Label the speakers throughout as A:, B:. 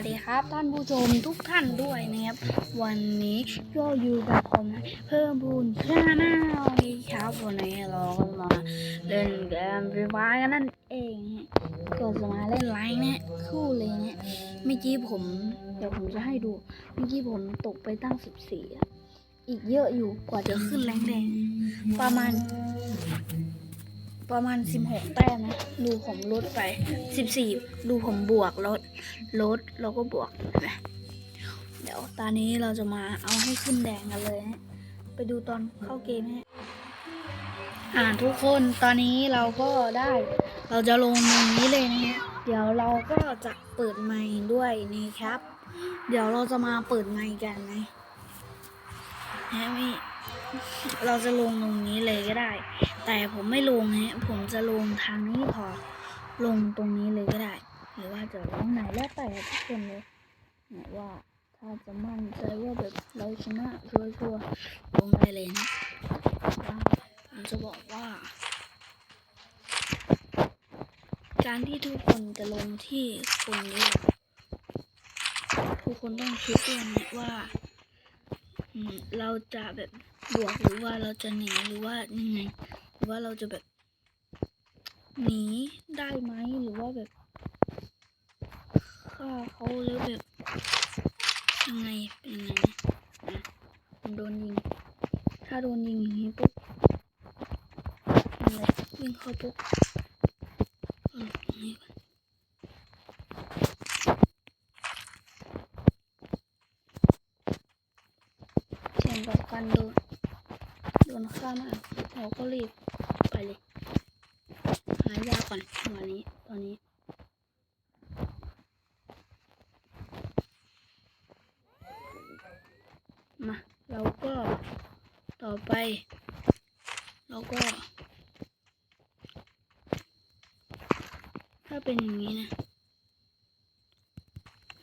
A: วัสดีครับ ท่านผู้ชมทุกท่านด้วยนะครับ วันนี้ก็อยู่กับผมนะเพิ่มพูนชาแนลครับวันนี้เราก็มาเล่นเกมฟรีไฟกันนั่นเองฮะก็จะมาเล่นไลน์เนี่ยคู่เลยเนี่ยเมื่อกี้ผมเดี๋ยวผมจะให้ดูเมื่อกี้ผมตกไปตั้งสิบสี่อะอีกเยอะอยู่กว่าจะขึ้นแรงแดงประมาณ ประมาณ 16 แต้มนะดูผมลดไป 14 ดูผมบวกลดลดแล้วก็บวกเห็นไหมเดี๋ยวตอนนี้เราจะมาเอาให้ขึ้นแดงกันเลยฮะไปดูตอนเข้าเกมฮะอ่าทุกคนตอนนี้เราก็ได้ เราจะลงตรงนี้เลยนะฮะเดี๋ยวเราก็จะเปิดไมค์ด้วยนี่ครับ เดี๋ยวเราจะมาเปิดไมค์กันนะฮะมี่ เราจะลงตรงนี้เลยก็ได้ แต่ผมไม่ลงฮะผมจะลงทางนี้พอ ลงตรงนี้เลยก็ได้ หรือว่าจะลงไหนแล้วแต่ทุกคนเลยเนี่ยว่าถ้าจะมั่นใจว่าแบบเราชนะชัวร์ๆลงได้เลยนะว่าผมจะบอกว่า การที่ทุกคนจะลงที่คนนี้ทุกคนต้องคิดด้วยนะว่าเราจะแบบ บวกหรือว่าเราจะหนีหรือว่ายังไงหรือว่าเราจะแบบ หนีได้ไหมหรือว่าแบบฆ่าเขาแล้วแบบยังไงเป็นยังไงนะผมโดนยิง ถ้าโดนยิงอย่างนี้ปุ๊บวิ่งเข้าปุ๊บอืมตรงนี้ก่อนเสี่ยงกับการโดน นฆ่ามาเราก็รีบไปเลย หายาก่อนวันนี้ตอนนี้มาเราก็ต่อไป เราก็ ถ้าเป็นอย่างนี้นะ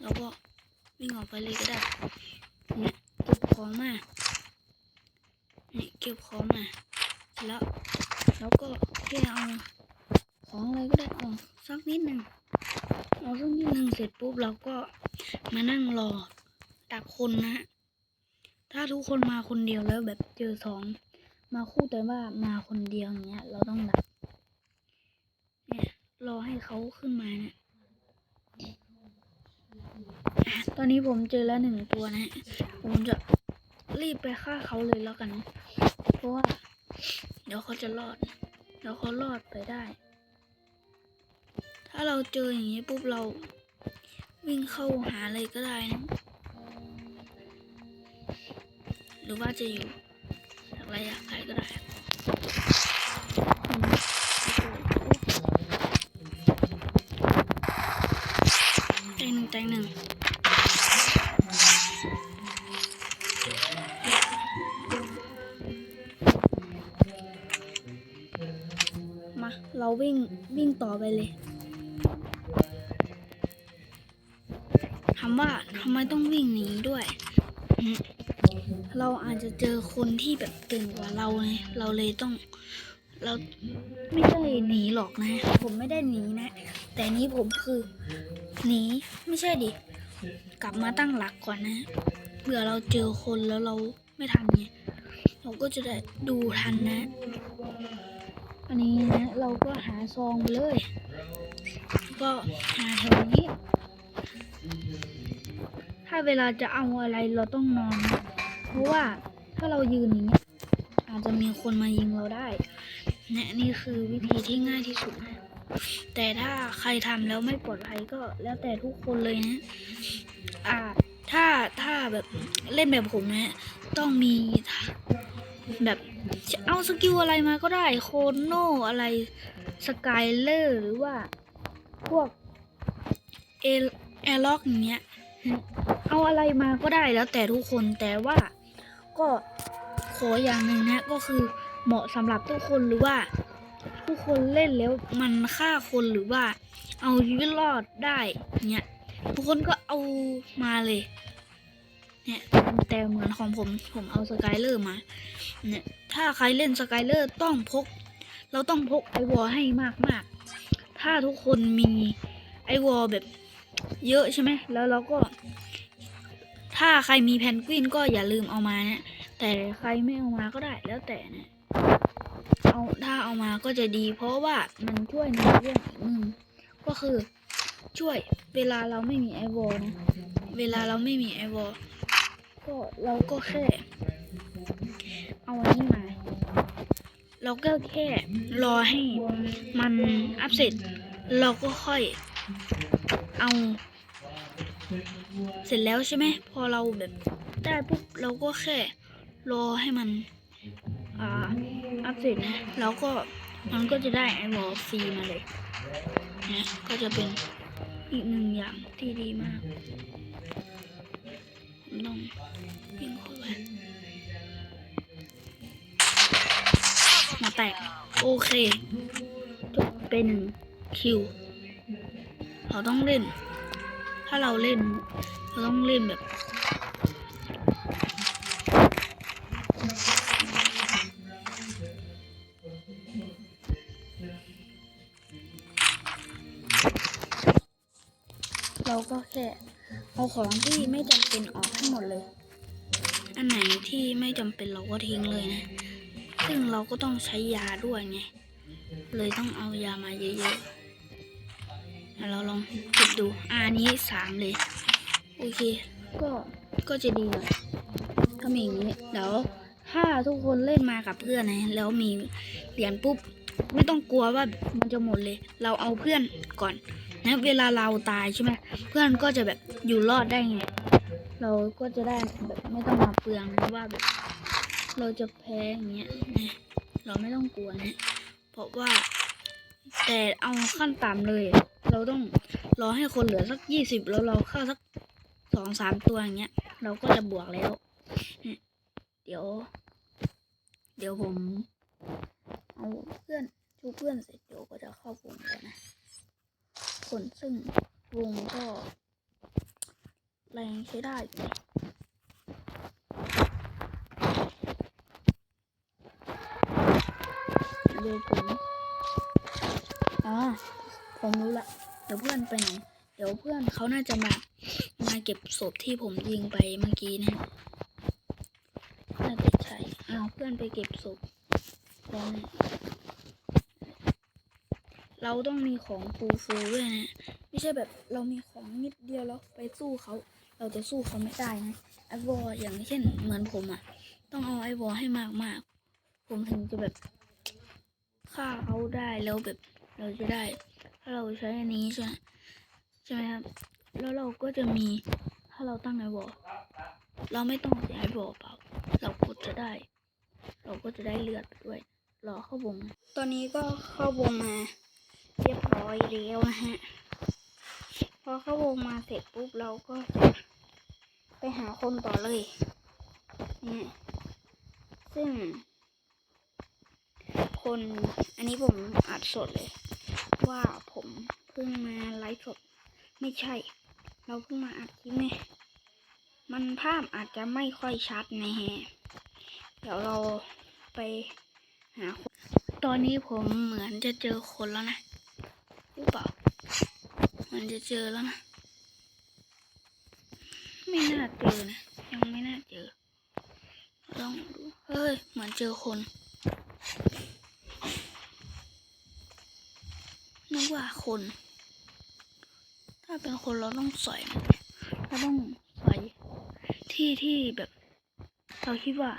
A: เราก็วิ่งออกไปเลยก็ได้เนี่ยเก็บของมา เก็บของมาแล้วแล้วก็แค่เอาของอะไรก็ได้ออกสักนิดหนึ่งเอาสักนิดหนึ่งเสร็จปุ๊บเราก็มานั่งรอดักคนนะถ้าทุกคนมาคนเดียวแล้วแบบเจอสองมาคู่แต่ว่ามาคนเดียวอย่างเงี้ย เราต้องดักเนี่ยรอให้เขาขึ้นมาเนี่ยตอนนี้ผมเจอแล้วหนึ่งตัวนะผมจะ รีบไปฆ่าเขาเลยแล้วกัน เพราะว่า เดี๋ยวเขาจะรอด เดี๋ยวเขารอดไปได้ ถ้าเราเจออย่างนี้ปุ๊บเราวิ่งเข้าหาเลยก็ได้นะ หรือว่าจะอยู่จากระยะไกลก็ได้แตงหนึ่งแตงหนึ่ง วิ่งวิ่งต่อไปเลยถามว่าทำไมต้องวิ่งหนีด้วย เราอาจจะเจอคนที่แบบเก่งกว่าเราไงเราเลยต้องเราไม่ได้หนีหรอกนะ ผมไม่ได้หนีนะ แต่นี้ผมคือหนีไม่ใช่ดิ กลับมาตั้งหลักก่อนนะเผื่อเราเจอคนแล้วเราไม่ทันไงเราก็จะได้ดูทันนะ อันนี้นะเราก็หาซองไปเลย ก็หาแถวนี้ ถ้าเวลาจะเอาอะไรเราต้องนอน เพราะว่าถ้าเรายืนอย่างเงี้ยอาจจะมีคนมายิงเราได้เนี่ยนี่คือวิธีที่ง่ายที่สุดนะแต่ถ้าใครทำแล้วไม่ปลอดภัยก็แล้วแต่ทุกคนเลยนะอ่าถ้าถ้าแบบเล่นแบบผมนะ ต้องมี แบบเอาสกิลอะไรมาก็ได้โคโนอะไรสกายเลอร์หรือว่าพวกเอแอร์ล็อกอย่างเงี้ยเอาอะไรมาก็ได้แล้วแต่ทุกคนแต่ว่าก็ขออย่างหนึ่งนะก็คือเหมาะสำหรับทุกคนหรือว่าทุกคนเล่นแล้วมันฆ่าคนหรือว่า เอาชีวิตรอดได้เนี่ยทุกคนก็เอามาเลย เนี่ยแต่เหมือนของผมผมเอาสกายเลอร์มา เนี่ยถ้าใครเล่นสกายเลอร์ต้องพก เราต้องพกไอวอลให้มากมากๆถ้าทุกคนมีไอวอลแบบเยอะใช่ไหมแล้วเราก็ ถ้าใครมีแพนกวินก็อย่าลืมเอามาเนี่ยแต่ใครไม่เอามาก็ได้แล้วแต่เนี่ยเอาถ้าเอามาก็จะดี เพราะว่ามันช่วยในเรื่องอีกหนึ่งก็คือช่วยเวลาเราไม่มีไอวอลนะ เวลาเราไม่มีไอวอลก็เราก็แค่ เอาอันนี้มา เราก็แค่รอให้มันอัพเสร็จ เราก็ค่อยเอา เสร็จแล้วใช่ไหมพอเราแบบได้ปุ๊บเราก็แค่รอให้มันอ่าอัพเสร็จนะ แล้วก็มันก็จะได้ไอวอลฟรีมาเลยนะก็จะเป็น อีกหนึ่งอย่างที่ดีมากน้องยิงเข้าไปมาแตก โอเคจบเป็นคิว เราต้องเล่น ถ้าเราเล่น เราต้องเล่นแบบ เราก็แค่เอาของที่ไม่จำเป็นออกให้หมดเลย อันไหนที่ไม่จำเป็นเราก็ทิ้งเลยนะ ซึ่งเราก็ต้องใช้ยาด้วยไง เลยต้องเอายามาเยอะๆเราลองเก็บดูอะอันนี้สามเลย โอเค ก็ ก็จะดีหน่อยถ้ามีอย่างนี้ เดี๋ยว ถ้าทุกคนเล่นมากับเพื่อนนะ แล้วมีเหรียญปุ๊บ ไม่ต้องกลัวว่ามันจะหมดเลย เราเอาเพื่อนก่อน นะเวลาเราตายใช่ไหมเพื่อนก็จะแบบอยู่รอดได้ไง เราก็จะได้แบบไม่ต้องมาเปลืองนะว่าแบบ เราจะแพ้อย่างเงี้ยนะเราไม่ต้องกลัวนะเพราะว่า แต่เอาขั้นต่ำเลย เราต้องรอให้คนเหลือสักยี่สิบแล้วเราเข้าสักสองสามตัวอย่างเงี้ย เราก็จะบวกแล้ว เดี๋ยว เดี๋ยวผม เอาเพื่อนชูเพื่อนเสร็จเดี๋ยวก็จะเข้าวงแล้วนะ คนซึ่งวงก็แรงใช้ได้อยู่นะเดี๋ยวผมอ๋อผมรู้ละ เดี๋ยวเพื่อนไปไหน เดี๋ยวเพื่อนเขาน่าจะมา มาเก็บศพที่ผมยิงไปเมื่อกี้นะน่าจะใช่เอาเพื่อนไปเก็บศพแล้วนะ เราต้องมีของฟูฟูด้วยนะไม่ใช่แบบเรามีของนิดเดียวแล้วไปสู้เขาเราจะสู้เขาไม่ได้นะไอวอลอย่างเช่นเหมือนผมอะ่ะ ต้องเอาไอวอลให้มากมากผมถึงจะแบบฆ่าเขาได้แล้วแบบเราจะได้ ถ้าเราใช้อันนี้ใช่ไหมใช่ไหมครับแล้วเราก็จะมีถ้าเราตั้งไอวอลเราไม่ต้องเสียไอวอลเปล่าเราก็จะได้ เราก็จะได้เลือดด้วยรอเข้าวง ตอนนี้ก็เข้าวงมา เรียบร้อยแล้วนะฮะ พอเข้าวงมาเสร็จปุ๊บเราก็จะไปหาคนต่อเลยเนี่ยซึ่ง คนอันนี้ผมอัดสดเลย ว่าผมเพิ่งมาไลฟ์สดไม่ใช่ เราเพิ่งมาอัดคลิปไงมันภาพอาจจะไม่ค่อยชัดนะฮะ เดี๋ยวเราไปหาคน ตอนนี้ผมเหมือนจะเจอคนแล้วนะ รือเปล่า มันจะเจอแล้วนะไม่น่าเจอนะ ยังไม่น่าเจอ ลองดู เฮ้ย เหมือนเจอคน นึกว่าคน ถ้าเป็นคนเราต้องใสอยมันเราต้องใสอยที่ที่แบบ เราคิดว่า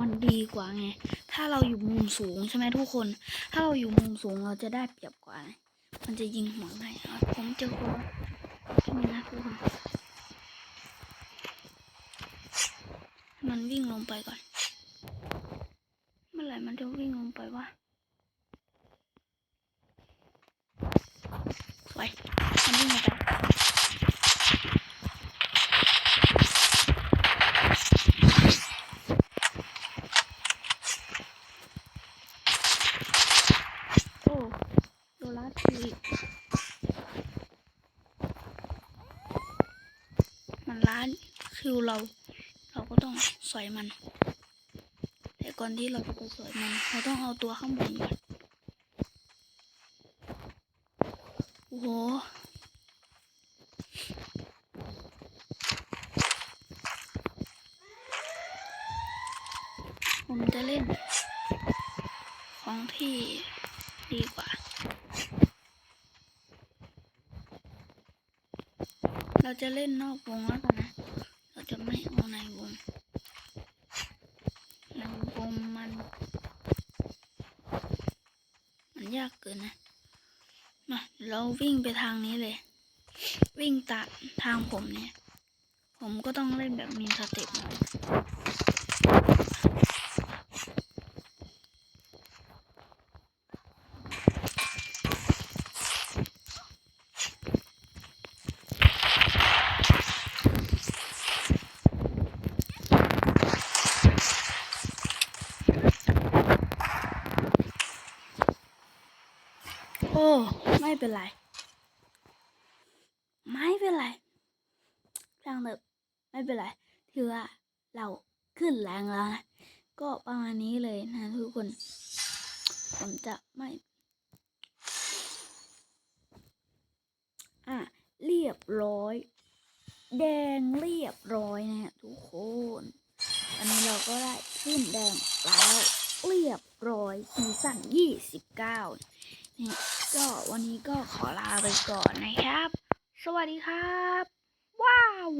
A: มันดีกว่าไง ถ้าเราอยู่มุมสูงใช่ไหมทุกคน ถ้าเราอยู่มุมสูงเราจะได้เปรียบกว่าไง มันจะยิงหัวไงผมเจอหัวใช่ไมนะทุกคนมันวิ่งลงไปก่อน เมื่อไหร่มันจะวิ่งลงไปวะ ล้านคิวเรา เราก็ต้องสอยมัน แต่ก่อนที่เราจะไปสอยมัน เราต้องเอาตัวข้างบนก่อนโอ้โหผมจะเล่น ของที่ดีกว่า เราจะเล่นนอกวงแล้วกันนะ เราจะไม่เอาในวงในวงมัน มันยากเกินนะ มา เราวิ่งไปทางนี้เลย วิ่งตัดทางผมเนี่ย ผมก็ต้องเล่นแบบมีสเต็ปหน่อย ไม่เป็นไร ไม่เป็นไรช่างเถอะไม่เป็นไรถือว่าเราขึ้นแรงแล้วนะก็ประมาณนี้เลยนะทุกคน ผมจะไม่อะเรียบร้อย แดงเรียบร้อยนะฮะทุกคนอันนี้เราก็ได้ขึ้นแดงแล้วเรียบร้อยซีซั่น29นี่ ก็วันนี้ก็ขอลาไปก่อนนะครับ สวัสดีครับ ว้าว